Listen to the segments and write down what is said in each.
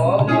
মন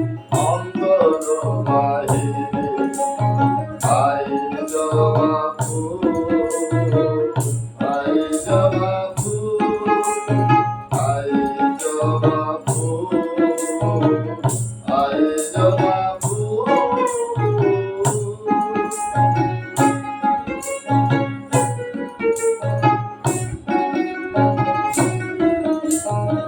আমি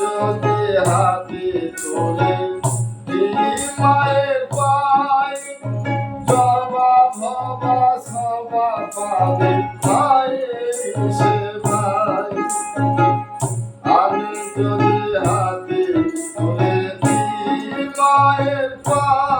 যদি হাতে তুলে মায়ের পাই জবা ভবা সবা পাবে পায়ে Bye.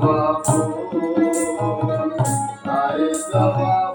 জবা ফুল আরে জবা